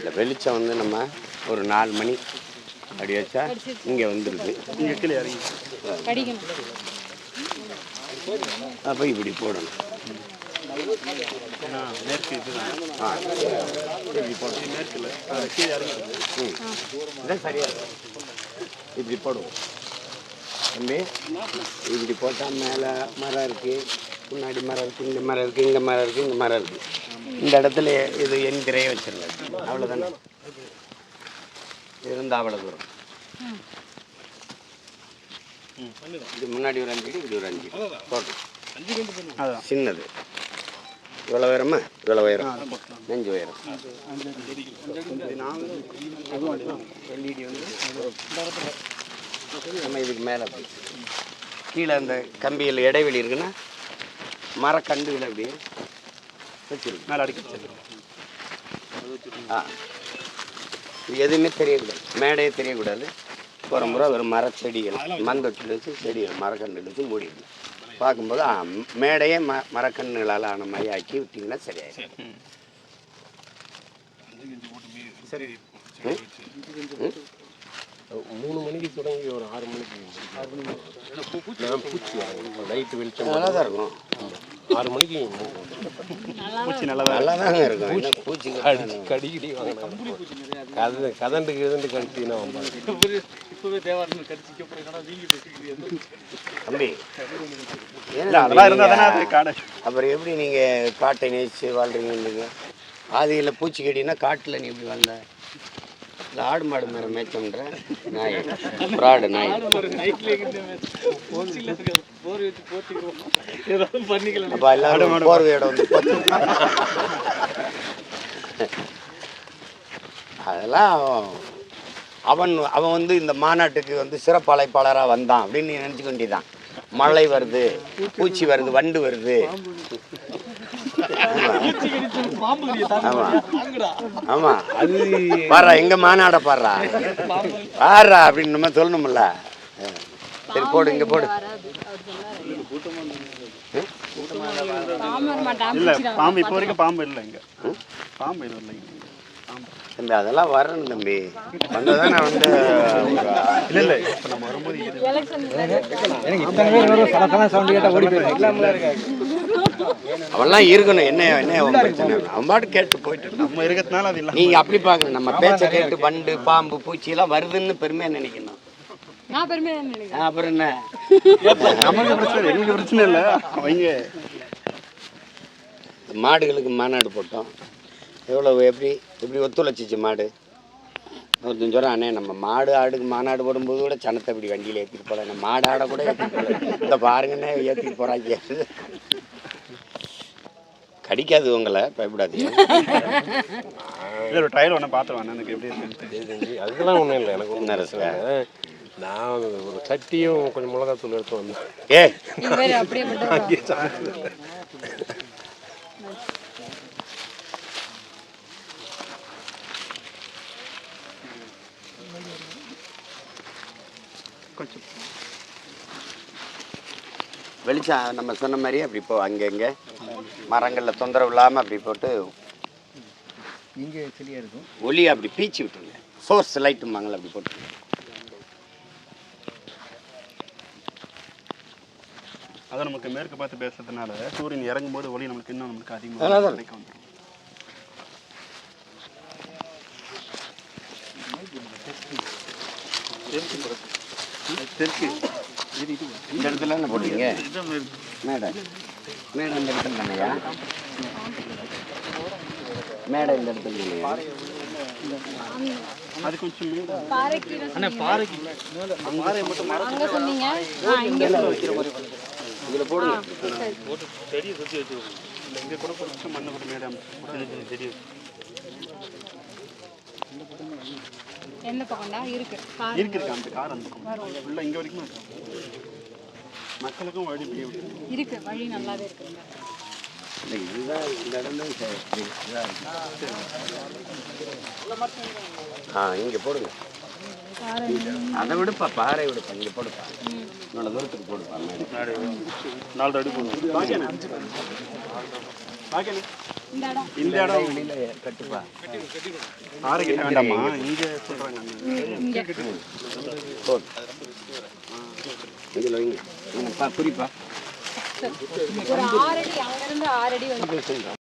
இந்த வெளிச்சம் வந்து நம்ம ஒரு நாலு மணி அப்படி வச்சா இங்கே வந்துடுது. இங்கே கீழே இறங்கி. அப்போ இப்படி போடணும். இப்படி போடுவோம். தம்பி இப்படி போட்டால் மேலே மரம் இருக்குது முன்னாடி மரம் இருக்குது இங்கே மரம் இருக்குது இங்கே மரம் இருக்குது இங்கே மரம் இருக்குது இந்த இடத்துல இது என் திரையை வச்சிடலாம் அவ்வளோதானே இருந்தால் அவ்வளோ தூரம் இது முன்னாடி ஒரு அஞ்சு அடி இப்படி ஒரு அஞ்சு அதான் சின்னது. இவ்வளோ உயரமா? இவ்வளோ உயரம். நெஞ்சு உயரம். எல்இடி வந்து. நம்ம இதுக்கு மேலே கீழே அந்த கம்பியில் இடைவெளி இருக்குன்னா மரக்கண்டுகள் அப்படியே வச்சிருக்கு மேலே அடிக்க வச்சிருக்கோம். ஆ. இது எதுவுமே தெரியக்கூடாது. மேடையே தெரியக்கூடாது. போகிற முறை ஒரு மரச்செடிகள் மந்தொட்டில் வச்சு செடிகள் மரக்கன்றுகள் வச்சு மூடிடணும். பார்க்கும்போது மேடையே ம மரக்கன்றுகளால் ஆன மாதிரி ஆக்கி விட்டிங்கன்னா சரியாயிடும். மூணு மணிக்கு தொடங்கி ஒரு ஆறு மணிக்கு நான் பூச்சி நைட்டு வெளிச்சம் நல்லா தான் இருக்கும் ஆறு மணிக்கு பூச்சி நல்லா நல்லா தாங்க இருக்கும். பூச்சி கடி கடிக்கடி கதை கதண்டு கிதண்டு கடிச்சின்னா வந்தாங்க தம்பி. இல்லை அதெல்லாம் இருந்தால் தானே அது காடை. அப்புறம் எப்படி நீங்கள் காட்டை நேசித்து வாழ்றீங்க ஆதியில் பூச்சிக்கடினா காட்டில் நீ எப்படி வாழ்ந்த? இந்த ஆடு மாடு மேலே மேய்ச்சோன்ற நாய். ஃப்ராடு நாய். அப்போ எல்லாரும் போர்வையோட வந்து போத்து அதெல்லாம் அவன் அவன் வந்து இந்த மாநாட்டுக்கு வந்து சிறப்பு அழைப்பாளராக வந்தான் அப்படின்னு நீ நினச்சிக்க வேண்டியதான் மழை வருது பூச்சி வருது வண்டு வருது. ஆமா. ஆமா அது பாடுறா எங்க மாநாட பாடுறா? பாடுறா அப்படின்னு நம்ம சொல்லணும்ல. சரி போடு இங்க போடு. இல்லை பாம்பு இப்போ வரைக்கும் பாம்பு இல்லை இங்கே. பாம்பு இல்லை இங்கே. பாம்பு தம்பி அதெல்லாம் வரணும் தம்பி. வந்ததானே வந்து இல்லை இல்லை. இப்போ நம்ம வரும்போது அவன்லாம் இருக்கணும். என்ன என்ன அவன் பிரச்சனை? அவன் பாட்டு கேட்டு போயிட்டு. நம்ம இருக்கிறதுனால அது இல்லை நீங்க அப்படி பாக்கணும். நம்ம பேச்சை கேட்டு வண்டு பாம்பு பூச்சி எல்லாம் வருதுன்னு பெருமையா நினைக்கணும். நான் அப்புறம் என்ன? நமக்கு பிரச்சனை இல்லை, எங்களுக்கு பிரச்சனை இல்லை. அவங்க மாடுகளுக்கு மாநாடு போட்டோம். எவ்வளோ எப்படி எப்படி ஒத்துழைச்சிச்சு மாடு? ஒருத்தன் சொல்கிறான் அண்ணே நம்ம மாடு ஆடுக்கு மாநாடு போடும்போது கூட சனத்தை இப்படி வண்டியில் ஏற்றிட்டு போகல நம்ம மாடு ஆட கூட ஏற்றிட்டு போகல இந்த பாருங்கண்ணே ஏற்றிட்டு போகிறாங்க கடிக்காது உங்களை பயப்படாதீங்க. இல்லை ஒரு ட்ரையல் ஒன்று பார்த்துருவேன் எனக்கு எப்படி இருக்குன்னு அதுக்கெல்லாம் ஒன்றும் இல்லை எனக்கு ஒன்றும் ரசிகா? நான் ஒரு சட்டியும் கொஞ்சம் மிளகாத்தூள் எடுத்து வந்தேன். ஏ இவர் அப்படியே கொஞ்சம். வெளிச்சம் நம்ம சொன்ன மாதிரியே அப்படி போ அங்கங்கே மரங்களில் தொந்தரவு இல்லாமல் அப்படி போட்டு இங்கே சரியாக இருக்கும். ஒளி அப்படி பீச்சு விட்டுருங்க. சோர்ஸ் லைட்டும்பாங்கள அப்படி போட்டுருங்க அதை நமக்கு மேற்கு பார்த்து பேசுறதுனால சூரியன் இறங்கும் போது ஒளி நமக்கு இன்னும் நமக்கு அதிகமாக. கிடைக்க வந்துடும் தெற்கு இது இது இந்த இடத்துல என்ன போட்டீங்க மேடை. மேடை இந்த இடத்துல தானையா மேடை இந்த இடத்துல இல்லையா? அது கொஞ்சம் பாறைக்கு. அங்க சொன்னீங்க. இங்க இதில் போடுங்க செடியை சுற்றி வச்சு இல்லை இங்கே கூட கொஞ்சம் மண்ணை கூட மேடம் செடி எந்த பக்கம்டா இருக்கு. பாறை இருக்கு இருக்கு அந்த கார் அந்த பக்கம். ஃபுல்லாக இங்கே வரைக்கும் இருக்கு. மக்களுக்கும் வழி இருக்கு வழி நல்லாவே இருக்குங்க இல்லை இதுதான் இந்த இடம் ஆ இங்கே போடுங்க. அதை விடுப்பா பாறை விடுப்பா இங்கே போடுப்பா. இவ்வளோ தூரத்துக்கு போடுப்பா நாலு அடி பாக்கியண்ணே. பாக்கியண்ணே. இந்த இடம் வெளியில கட்டுப்பா. ஆறு கட்ட வேண்டாமா இங்க சொல்றாங்க. குறிப்பா. ஒரு ஆறடி அங்க இருந்து ஆறடி வந்து